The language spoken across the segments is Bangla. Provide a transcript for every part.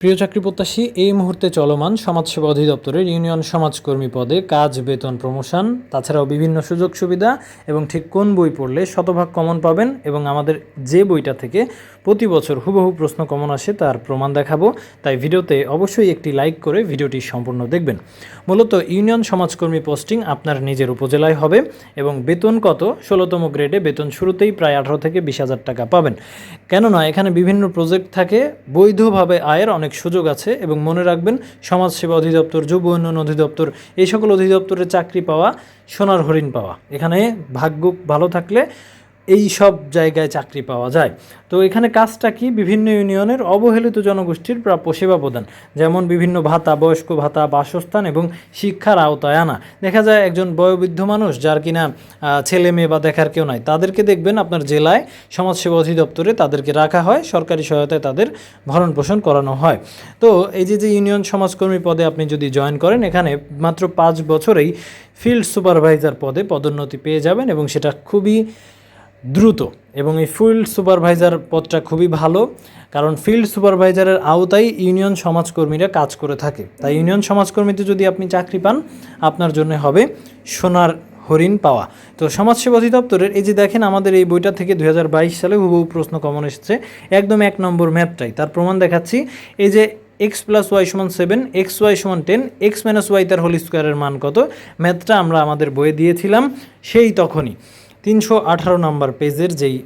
প্রিয় চাকরি প্রত্যাশী এই মুহূর্তে চলমান সমাজসেবা অধিদপ্তরের ইউনিয়ন সমাজকর্মী পদে কাজ, বেতন, প্রমোশন, তাছাড়াও বিভিন্ন সুযোগ সুবিধা এবং ঠিক কোন বই পড়লে শতভাগ কমন পাবেন এবং আমাদের যে বইটা থেকে প্রতি বছর হুবহু প্রশ্ন কমন আসে তার প্রমাণ দেখাবো। তাই ভিডিওতে অবশ্যই একটি লাইক করে ভিডিওটি সম্পূর্ণ দেখবেন। মূলত ইউনিয়ন সমাজকর্মী পোস্টিং আপনার নিজের উপজেলায় হবে এবং বেতন কত? ষোলোতম গ্রেডে বেতন শুরুতেই প্রায় আঠারো থেকে বিশ হাজার টাকা পাবেন। কেননা এখানে বিভিন্ন প্রজেক্ট থাকে, বৈধভাবে আয়ের অনেক সুযোগ আছে এবং মনে রাখবেন, সমাজসেবা অধিদপ্তর, যুব উন্নয়ন অধিদপ্তর, এই সকল অধিদপ্তরে চাকরি পাওয়া, সোনার হরিণ পাওয়া। এখানে ভাগ্য ভালো থাকলে এই সব জায়গায় চাকরি পাওয়া যায়। তো এখানে কাজটা কি? বিভিন্ন ইউনিয়নের অবহেলিত জনগোষ্ঠীর প্রাপ্য সেবা প্রদান, যেমন বিভিন্ন ভাতা, বয়স্ক ভাতা, বাসস্থান এবং শিক্ষার আওতায় আনা। দেখা যায় একজন বয়োবৃদ্ধ মানুষ যার কিনা ছেলে মেয়ে বা দেখার কেউ নাই, তাদেরকে দেখবেন আপনার জেলায় সমাজসেবা অধিদপ্তরে তাদেরকে রাখা হয়, সরকারি সহায়তায় তাদের ভরণ পোষণ করানো হয়। তো এই যে যে ইউনিয়ন সমাজকর্মী পদে আপনি যদি জয়েন করেন, এখানে মাত্র পাঁচ বছরেই ফিল্ড সুপারভাইজার পদে পদোন্নতি পেয়ে যাবেন এবং সেটা খুবই দ্রুত। এবং এই ফিল্ড সুপারভাইজার পদটা খুবই ভালো, কারণ ফিল্ড সুপারভাইজারের আওতায় ইউনিয়ন সমাজকর্মীরা কাজ করে থাকে। তাই ইউনিয়ন সমাজকর্মীতে যদি আপনি চাকরি পান, আপনার জন্য হবে সোনার হরিণ পাওয়া। তো সমাজসেবা অধিদপ্তরের, এই যে দেখেন আমাদের এই বইটা থেকে দু হাজার বাইশ সালে হুবহু প্রশ্ন কমন এসেছে, একদম এক নম্বর ম্যাথটাই। তার প্রমাণ দেখাচ্ছি, এই যে এক্স প্লাস ওয়াই সমান সেভেন এক্স ওয়াই সমান টেন এক্স মাইনাস ওয়াই তার হোল স্কোয়ারের মান কত? ম্যাথটা আমরা আমাদের বইয়ে দিয়েছিলাম, সেই তখনই। তিনশো আঠারো নম্বর পেজের যেই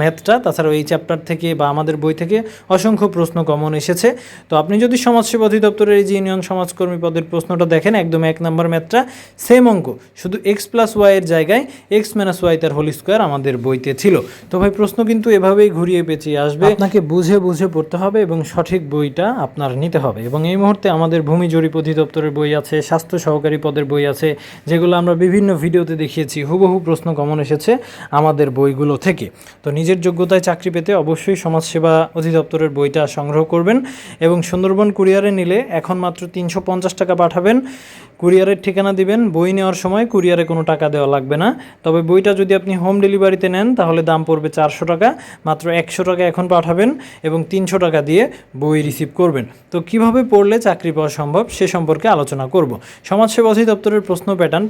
ম্যাথটা, তাছাড়াও এই চ্যাপ্টার থেকে বা আমাদের বই থেকে অসংখ্য প্রশ্ন কমন এসেছে। তো আপনি যদি সমাজসেবা অধিদপ্তরের এই যে ইউনিয়ন সমাজকর্মী পদের প্রশ্নটা দেখেন, একদম এক নম্বর ম্যাথটা সেম অঙ্ক, শুধু এক্স প্লাস ওয়াইয়ের জায়গায় এক্স মাইনাস ওয়াই তার হোল স্কোয়ার আমাদের বইতে ছিল। তো ভাই, প্রশ্ন কিন্তু এভাবেই ঘুরিয়ে পেঁচিয়ে আসবে। আপনাকে বুঝে বুঝে পড়তে হবে এবং সঠিক বইটা আপনার নিতে হবে। এবং এই মুহূর্তে আমাদের ভূমি জরিপ অধিদপ্তরের বই আছে, স্বাস্থ্য সহকারী পদের বই আছে, যেগুলো আমরা বিভিন্ন ভিডিওতে দেখিয়েছি। হুবহু প্রশ্ন কমন এসেছে আমাদের বইগুলো থেকে। তো নিজের যোগ্যতায় চাকরি পেতে অবশ্যই সমাজসেবা অধিদপ্তরের বইটা সংগ্রহ করবেন এবং সুন্দরবন কুরিয়ারে নিলে এখন মাত্র তিনশো পঞ্চাশ টাকা পাঠাবেন। কুরিয়ারের ঠিকানা দিবেন, বই নেওয়ার সময় কুরিয়ারে কোনো টাকা দেওয়া লাগবে না। তবে বইটা যদি আপনি হোম ডেলিভারিতে নেন, তাহলে দাম পড়বে চারশো টাকা, মাত্র একশো টাকা এখন পাঠাবেন এবং তিনশো টাকা দিয়ে বই রিসিভ করবেন। তো কীভাবে পড়লে চাকরি পাওয়া সম্ভব সে সম্পর্কে আলোচনা করব। সমাজসেবা অধিদপ্তরের প্রশ্ন প্যাটার্ন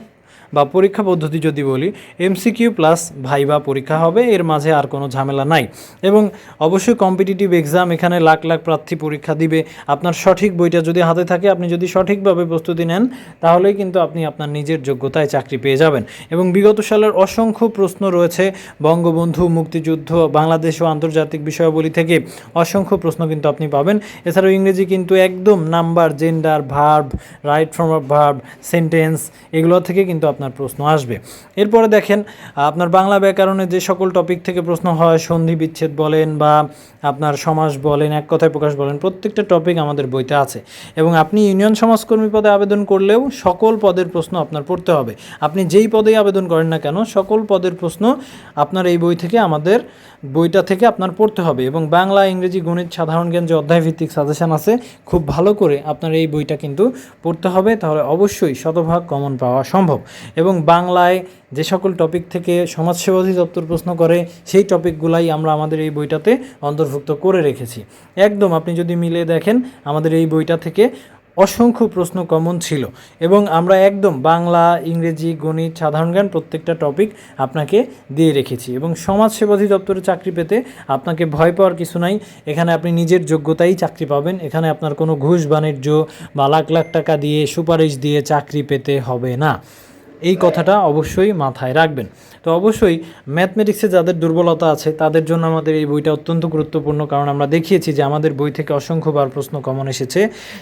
বা পরীক্ষা পদ্ধতি যদি বলি এমসিকিউ প্লাস ভাইবা পরীক্ষা হবে, এর মাঝে আর কোনো ঝামেলা নাই। এবং অবশ্যই কম্পিটিটিভ এক্সাম এখানে লাখ লাখ প্রার্থী পরীক্ষা দিবে। আপনার সঠিক বইটা যদি হাতে থাকে, আপনি যদি সঠিকভাবে প্রস্তুতি নেন, তাহলেই কিন্তু আপনি আপনার নিজের যোগ্যতায় চাকরি পেয়ে যাবেন। এবং বিগত সালের অসংখ্য প্রশ্ন রয়েছে বঙ্গবন্ধু মুক্তিযুদ্ধ, বাংলাদেশ ও আন্তর্জাতিক বিষয়াবলী থেকে। অসংখ্য প্রশ্ন কিন্তু আপনি পাবেন। এছাড়াও ইংরেজি কিন্তু একদম number gender verb right form of verb sentence এগুলো থেকে কিন্তু আপনার প্রশ্ন আসবে। এরপরে দেখেন, আপনার বাংলা ব্যাকরণে যে সকল টপিক থেকে প্রশ্ন হয়, সন্ধি বিচ্ছেদ বলেন বা আপনার সমাস বলেন, এক কথায় প্রকাশ বলেন, প্রত্যেকটা টপিক আমাদের বইতে আছে। এবং আপনি ইউনিয়ন সমাজকর্মী পদে আবেদন করলেও সকল পদের প্রশ্ন আপনার পড়তে হবে। আপনি যেই পদেই আবেদন করেন না কেন, সকল পদের প্রশ্ন আপনার এই বই থেকে আমাদের বইটা থেকে আপনার পড়তে হবে। এবং বাংলা, ইংরেজি, গণিত, সাধারণ জ্ঞান যে অধ্যায়ভিত্তিক সাজেশন আছে, খুব ভালো করে আপনার এই বইটা কিন্তু পড়তে হবে। তাহলে অবশ্যই শতভাগ কমন পাওয়া সম্ভব। এবং বাংলায় যে সকল টপিক থেকে সমাজসেবা অধিদপ্তর প্রশ্ন করে, সেই টপিকগুলাই আমরা আমাদের এই বইটাতে অন্তর্ভুক্ত করে রেখেছি। একদম আপনি যদি মিলে দেখেন, আমাদের এই বইটা থেকে অসংখ্য প্রশ্ন কমন ছিল এবং আমরা একদম বাংলা, ইংরেজি, গণিত, সাধারণ জ্ঞান প্রত্যেকটা টপিক আপনাকে দিয়ে রেখেছি এবং সমাজসেবা অধিদপ্তরে চাকরি পেতে আপনাকে ভয় পাওয়ার কিছু নাই। এখানে আপনি নিজের যোগ্যতাই চাকরি পাবেন। এখানে আপনার কোনো ঘুষ, বাণিজ্য বা লাখ লাখ টাকা দিয়ে সুপারিশ দিয়ে চাকরি পেতে হবে না। এই কথাটা অবশ্যই মাথায় রাখবেন। তো অবশ্যই ম্যাথমেটিক্সে যাদের দুর্বলতা আছে, তাদের জন্য আমাদের এই বইটা অত্যন্ত গুরুত্বপূর্ণ, কারণ আমরা দেখিয়েছি যে আমাদের বই থেকে অসংখ্যবার প্রশ্ন কমন এসেছে।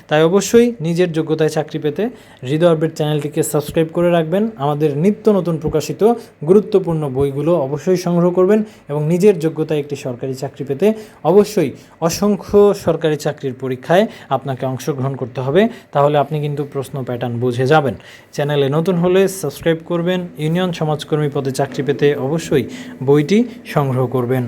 তাই অবশ্যই নিজের যোগ্যতায় চাকরি পেতে হৃদয় আপডেট চ্যানেলটিকে সাবস্ক্রাইব করে রাখবেন। আমাদের নিত্য নতুন প্রকাশিত গুরুত্বপূর্ণ বইগুলো অবশ্যই সংগ্রহ করবেন এবং নিজের যোগ্যতায় একটি সরকারি চাকরি পেতে অবশ্যই অসংখ্য সরকারি চাকরির পরীক্ষায় আপনাকে অংশগ্রহণ করতে হবে। তাহলে আপনি কিন্তু প্রশ্ন প্যাটার্ন বুঝে যাবেন। চ্যানেলে নতুন হলে সাবস্ক্রাইব করবেন ইউনিয়ন সমাজকর্মী পদে চাকরি পেতে অবশ্যই বইটি সংগ্রহ করবেন।